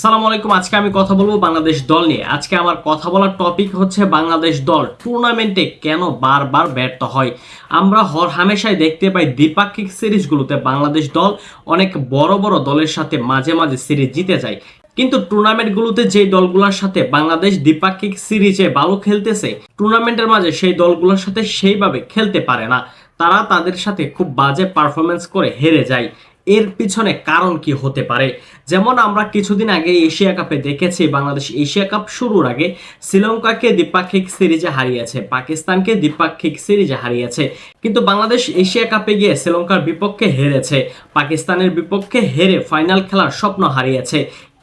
আসসালামু আলাইকুম, আজকে আমি কথা বলব বাংলাদেশ দল নিয়ে। আজকে আমার কথা বলার টপিক হচ্ছে বাংলাদেশ দল টুর্নামেন্টে কেন বারবার ব্যর্থ হয়? আমরা হর হামেশাই দেখতে পাই দ্বিপাক্ষিক সিরিজগুলোতে বাংলাদেশ দল অনেক বড় বড় দলের সাথে মাঝে মাঝে সিরিজ জিতে যায়। কিন্তু টুর্নামেন্টগুলোতে যে দলগুলোর সাথে বাংলাদেশ দ্বিপাক্ষিক সিরিজে ভালো খেলতেছে টুর্নামেন্টের মাঝে সেই দলগুলোর সাথে সেইভাবে খেলতে পারে না। তারা তাদের সাথে খুব বাজে পারফরমেন্স করে হেরে যায়। এর পিছনে কারণ কি হতে পারে? যেমন আমরা কিছুদিন আগে এশিয়া কাপে দেখেছি, বাংলাদেশ এশিয়া কাপ শুরুর আগে শ্রীলঙ্কাকে দ্বিপাক্ষিক সিরিজে হারিয়েছে, পাকিস্তানকে দ্বিপাক্ষিক সিরিজে হারিয়েছে। কিন্তু বাংলাদেশ এশিয়া কাপে গিয়ে শ্রীলঙ্কার বিপক্ষে হেরেছে, পাকিস্তানের বিপক্ষে হেরে ফাইনাল খেলার স্বপ্ন হারিয়েছে।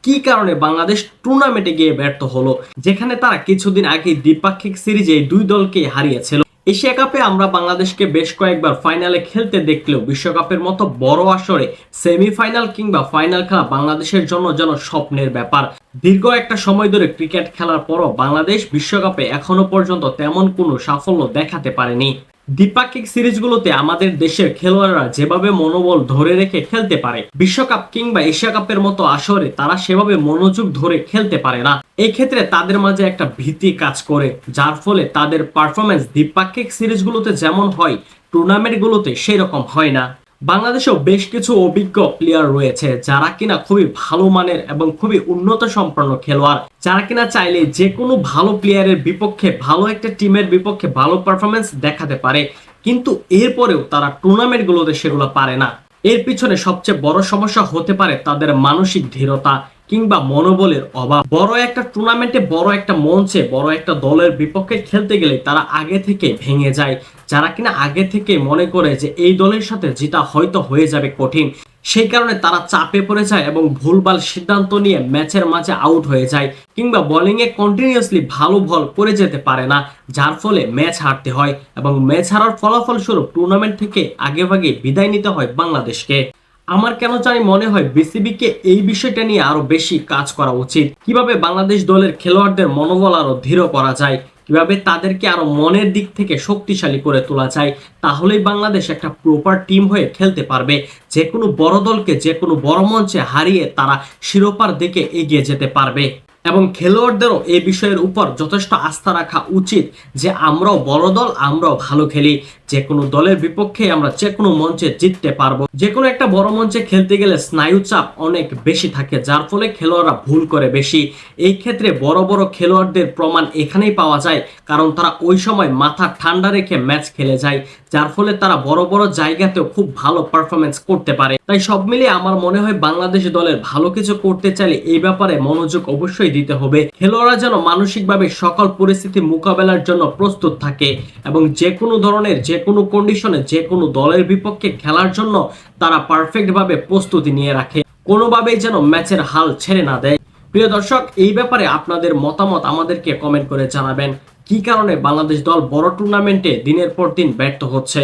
কি কারণে বাংলাদেশ টুর্নামেন্টে গিয়ে ব্যর্থ হলো? যেখানে তারা কিছুদিন আগে দ্বিপাক্ষিক সিরিজে দুই দলকে হারিয়েছিল। এশিয়া কাপে আমরা বাংলাদেশকে বেশ কয়েকবার ফাইনালে খেলতে দেখলেও বিশ্বকাপের মতো বড় আসরে সেমিফাইনাল কিংবা ফাইনাল খেলা বাংলাদেশের জন্য যেন স্বপ্নের ব্যাপার। দীর্ঘ একটা সময় ধরে ক্রিকেট খেলার পরও বাংলাদেশ বিশ্বকাপে এখনও পর্যন্ত তেমন কোনো সাফল্য দেখাতে পারেনি। দ্বিপাক্ষিক সিরিজগুলোতে আমাদের দেশের খেলোয়াড়রা যেভাবে মনোবল ধরে রেখে খেলতে পারে, বিশ্বকাপ কিংবা এশিয়া কাপের মতো আসরে তারা সেভাবে মনোযোগ ধরে খেলতে পারে না। এক্ষেত্রে ক্ষেত্রে তাদের মাঝে একটা ভীতি কাজ করে, যার ফলে তাদের পারফরমেন্স দ্বিপাক্ষিক সিরিজগুলোতে যেমন হয় টুর্নামেন্টগুলোতে সেই রকম হয় না। বাংলাদেশেও বেশ কিছু অভিজ্ঞ প্লেয়ার রয়েছে যারা কিনা খুবই ভালো মানের এবং খুবই উন্নত সম্পন্ন খেলোয়াড়। যারা কিনা চাইলে যে কোনো ভালো প্লেয়ারের বিপক্ষে ভালো একটা টিমের বিপক্ষে ভালো পারফরমেন্স দেখাতে পারে। কিন্তু এরপরেও তারা টুর্নামেন্টগুলোতে সেগুলো পারে না। এর পিছনে সবচেয়ে বড় সমস্যা হতে পারে তাদের মানসিক দৃঢ়তা। কিংবা মনোবলের অভাব। বড় একটা টুর্নামেন্টে বড় একটা মঞ্চে, বড় একটা দলের বিপক্ষে খেলতে গেলে তারা আগে থেকে ভেঙে যায়। যারা কিনা আগে থেকে মনে করে যে এই দলের সাথে যেটা হয়তো হয়ে যাবে কঠিন, সেই কারণে তারা চাপে পড়ে যায় এবং ভুলভাল সিদ্ধান্ত নিয়ে ম্যাচের মাঝে আউট হয়ে যায় কিংবা বোলিংয়ে কন্টিনিউয়াসলি ভালো বল করে যেতে পারে না, যার ফলে ম্যাচ হারতে হয় এবং ম্যাচ হারার ফলাফলস্বরূপ টুর্নামেন্ট থেকে আগেভাগে বিদায় নিতে হয় বাংলাদেশকে। আমার কেন জানি মনে হয় বিসিবিকে এই বিষয়টা নিয়ে আরও বেশি কাজ করা উচিত। কীভাবে বাংলাদেশ দলের খেলোয়াড়দের মনোবল আরও দৃঢ় করা যায়, কীভাবে তাদেরকে আরও মনের দিক থেকে শক্তিশালী করে তোলা যায়, তাহলেই বাংলাদেশ একটা প্রপার টিম হয়ে খেলতে পারবে। যে কোনো বড় দলকে যে কোনো বড় মঞ্চে হারিয়ে তারা শিরোপার দিকে এগিয়ে যেতে পারবে। এবং খেলোয়াড়দেরও এই বিষয়ের উপর যথেষ্ট আস্থা রাখা উচিত যে আমরাও বড় দল, আমরাও ভালো খেলি। যে কোনো দলের বিপক্ষে আমরা যে কোনো মঞ্চে জিততে পারব। যে কোনো একটা বড় মঞ্চে খেলতে গেলে স্নায়ু চাপ অনেক বেশি থাকে, যার ফলে খেলোয়াড়রা ভুল করে বেশি। এই ক্ষেত্রে বড় বড় খেলোয়াড়দের প্রমাণ এখানেই পাওয়া যায়, কারণ তারা ওই সময় মাথা ঠান্ডা রেখে ম্যাচ খেলে যায়, যার ফলে তারা বড় বড় জায়গাতেও খুব ভালো পারফরমেন্স করতে পারে। তাই সব মিলিয়ে আমার মনে হয় বাংলাদেশ দলের ভালো কিছু করতে চাইলে এই ব্যাপারে মনোযোগ অবশ্যই দিতে হবে। খেলোয়াড়রা যেন মানসিকভাবে সকল পরিস্থিতি মোকাবেলার জন্য প্রস্তুত থাকে এবং যে কোনো ধরনের যে কোনো কন্ডিশনে যে কোনো দলের বিপক্ষে খেলার জন্য তারা পারফেক্ট ভাবে প্রস্তুতি নিয়ে রাখে। কোনোভাবেই যেন ম্যাচের হাল ছেড়ে না দেয়। প্রিয় দর্শক, এই ব্যাপারে আপনাদের মতামত আমাদেরকে কমেন্ট করে জানাবেন। কি কারণে বাংলাদেশ দল বড় টুর্নামেন্টে দিনের পর দিন ব্যর্থ হচ্ছে?